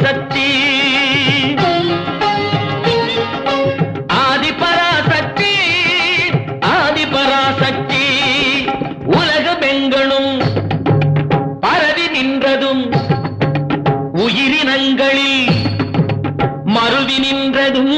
பராசக்தி. ஆதி பராசக்தி ஆதி பராசக்தி. உலகமெங்கனும் பரவி நின்றதும் உயிரினங்களில் மறுவி நின்றதும்